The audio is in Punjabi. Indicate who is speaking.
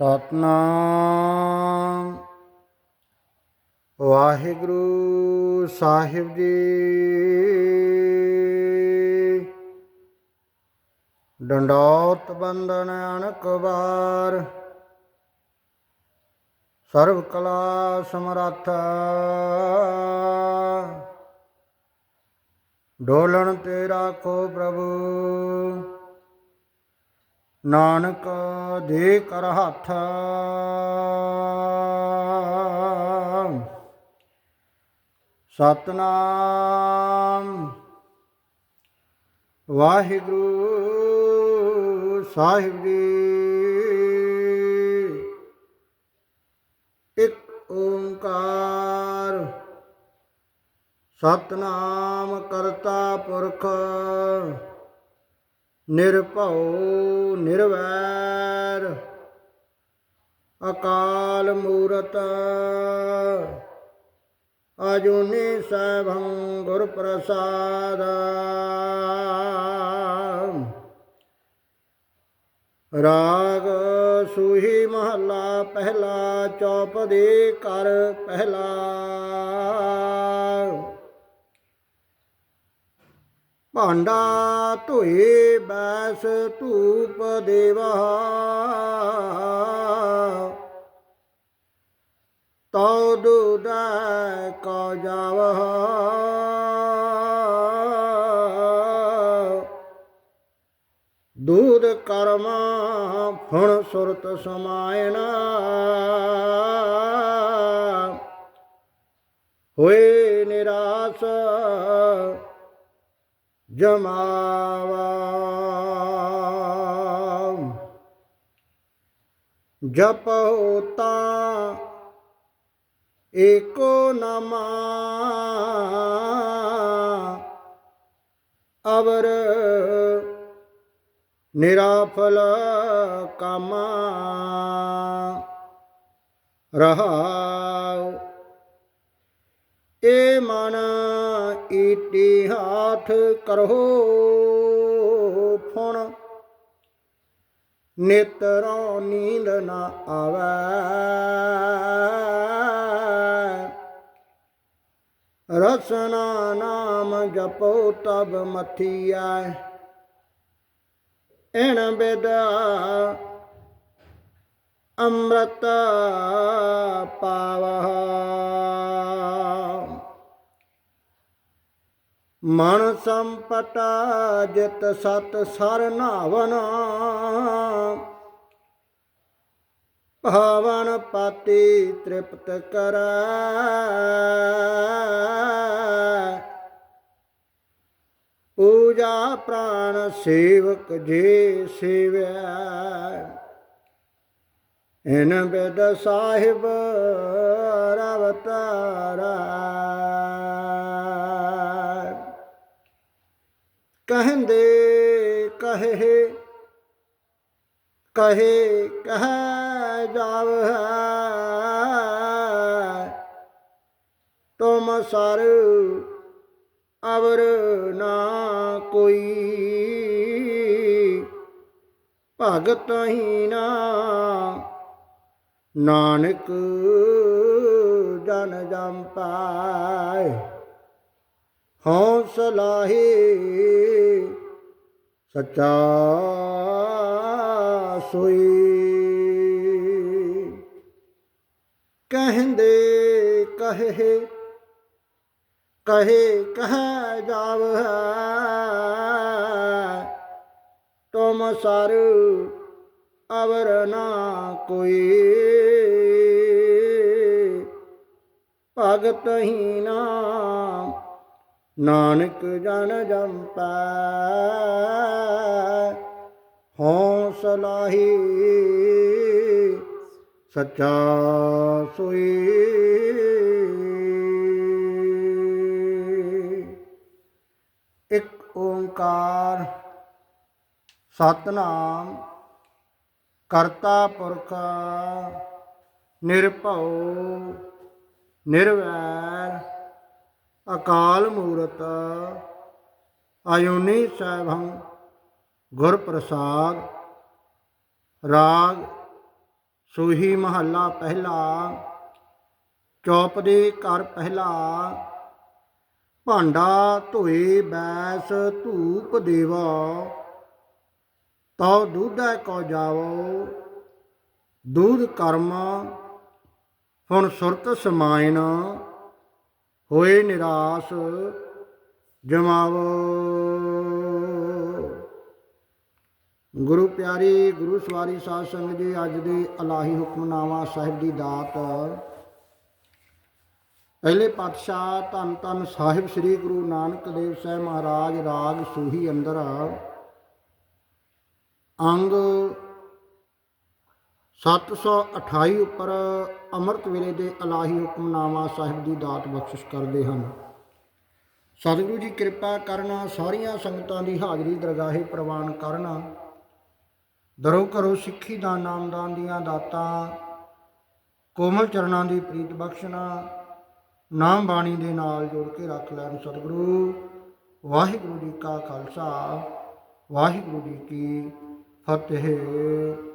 Speaker 1: ਸਤਨਾਮ। ਵਾਹਿਗੁਰੂ ਸਾਹਿਬ ਜੀ। ਡੰਡੌਤ ਬੰਦਨ ਅਨਕ ਵਾਰ। ਸਰਵ ਕਲਾ ਸਮਰੱਥ। ਡੋਲਣ ਤੇ ਰਾਖੋ ਪ੍ਰਭੂ। ਨਾਨਕ ਦੇ ਕਰ ਹੱਥ। ਸਤਨਾਮ। ਵਾਹਿਗੁਰੂ ਸਾਹਿਬ ਜੀ। ਇੱਕ ਓੰਕਾਰ। ਸਤਨਾਮ ਕਰਤਾ ਪੁਰਖ। ਨਿਰਭਉ ਨਿਰਵੈਰ, ਅਕਾਲ ਮੂਰਤ, ਅਜੂਨੀ ਸੈਭੰ ਗੁਰ ਪ੍ਰਸਾਦ ਰਾਗ ਸੂਹੀ ਮਹੱਲਾ ਪਹਿਲਾ ਚੌਪਦੀ ਕਰ ਪਹਿਲਾ। ਭਾਂਡਾ ਧੋਏ ਬੈਸ ਧੂਪ ਦੇਵਾ। ਤਉ ਦੁਦੈ ਕਾ ਜਾਵਹ ਦੂਧ ਕਰਮ ਫੁਣ ਸੁਰਤ ਸਮਾਇਨਾ। ਹੋਏ ਨਿਰਾਸ ਜਮਾਵਾ। ਜਪ ਹੋਤਾ ਏਕੋ ਨਮਾ। ਅਵਰ ਨਿਰਾਫਲ ਕਾਮਾ। ਰਹਾਉ। ਏ ਮਨ ਈਟੀ ਹਾਥ ਕਰੋ ਫੁਣ। ਨੇਤਰੋਂ ਨੀਂਦ ਨਾ ਆਵੈ। ਰਸਨਾ ਨਾਮ ਜਪੋ ਤਬ ਮਥੀਐ। ਐਣ ਬੇਦਾ ਅੰਮ੍ਰਿਤ ਪਾਵਹ। ਮਨ ਸੰਪਟਾ ਜਿਤ ਸਤ ਸਰ ਨਾਵਨ। ਭਾਵਨ ਪਾਤੀ ਤ੍ਰਿਪਤ ਕਰੈ। ਪੂਜਾ ਪ੍ਰਾਣ ਸੇਵਕ ਜੇ ਸੇਵਿਆ ਇਨ ਬਿਦ ਸਾਹਿਬ ਰਵਤਾਰਾ। ਕਹਿੰਦੇ ਕਹੇ ਕਹੇ, ਕਹਿ ਜਾਵ ਹੈ। ਤੁਮ ਸਰ ਅਵਰ ਨਾ ਕੋਈ। ਭਗਤ ਹੀ ਨਾ ਨਾਨਕ ਜਨ ਜਮ ਪਾਏ। ਹੌਸਲਾ ਹੀ ਸੱਚਾ ਸੋਈ। ਕਹਿੰਦੇ, ਕਹੇ ਕਹੇ, ਕਹਿ ਜਾਵ। ਹੈ ਤੁਮ ਸਰ ਅਵਰ ਨਾ ਕੋਈ। ਭਗਤ ਹੀ ਨਾ ਨਾਨਕ ਜਨ ਜੰਪੈ ਹੌਸਲਾ ਹੀ ਸੱਚਾ ਸੋਈ। ਇੱਕ ਓੰਕਾਰ ਸਤਨਾਮ ਕਰਤਾ ਪੁਰਖ ਨਿਰਭਉ ਨਿਰਵੈਰ ਅਕਾਲ ਮੂਰਤ ਆਯੁਨੀ ਸੈਭੰ ਗੁਰ ਪ੍ਰਸਾਦ, ਰਾਗ ਸੋਹੀ ਮਹੱਲਾ ਪਹਿਲਾ ਚੌਪਦੇ ਘਰ ਪਹਿਲਾ, ਭਾਂਡਾ ਧੋਏ ਬੈਸ ਧੂਪ ਦੇਵਾ, ਤਉ ਦੁਧੈ ਕੋ ਜਾਵੋ, ਦੁੱਧ ਕਰਮ, ਹੁਣ ਸੁਰਤ ਸਮਾਇਣ ਹੋਏ ਨਿਰਾਸ ਜਮਾਵੋ। ਗੁਰੂ ਪਿਆਰੀ, ਗੁਰੂ ਸਵਾਰੀ ਸਾਧ ਸੰਗਤ ਜੀ, ਅੱਜ ਦੇ ਅਲਾਹੀ ਹੁਕਮਨਾਮਾ ਸਾਹਿਬ ਦੀ ਦਾਤ। ਪਹਿਲੇ ਪਾਤਸ਼ਾਹ ਧੰਨ ਧੰਨ ਸਾਹਿਬ ਸ੍ਰੀ ਗੁਰੂ ਨਾਨਕ ਦੇਵ ਸਾਹਿਬ ਮਹਾਰਾਜ, ਰਾਗ ਸੂਹੀ ਅੰਦਰ। ਅੰਗ 728 ਉੱਪਰ ਅੰਮ੍ਰਿਤ ਵੇਲੇ ਦੇ ਅਲਾਹੀ ਹੁਕਮਨਾਮਾ ਸਾਹਿਬ ਦੀ ਦਾਤ ਬਖਸ਼ਿਸ਼ ਕਰਦੇ ਹਨ। ਸਤਿਗੁਰੂ ਜੀ ਕਿਰਪਾ ਕਰਨਾ, ਸਾਰੀਆਂ ਸੰਗਤਾਂ ਦੀ ਹਾਜ਼ਰੀ ਦਰਗਾਹੇ ਪ੍ਰਵਾਨ ਕਰਨਾ। ਦਰੋ ਕਰੋ ਸਿੱਖੀ ਦਾ, ਨਾਮਦਾਨ ਦੀਆਂ ਦਾਤਾਂ, ਕੋਮਲ ਚਰਨਾਂ ਦੀ ਪ੍ਰੀਤ ਬਖਸ਼ਣਾ, ਨਾਮ ਬਾਣੀ ਦੇ ਨਾਲ ਜੋੜ ਕੇ ਰੱਖ ਲੈਣ ਸਤਿਗੁਰੂ। ਵਾਹਿਗੁਰੂ ਜੀ ਕਾ ਖਾਲਸਾ, ਵਾਹਿਗੁਰੂ ਜੀ ਕੀ ਫਤਿਹ।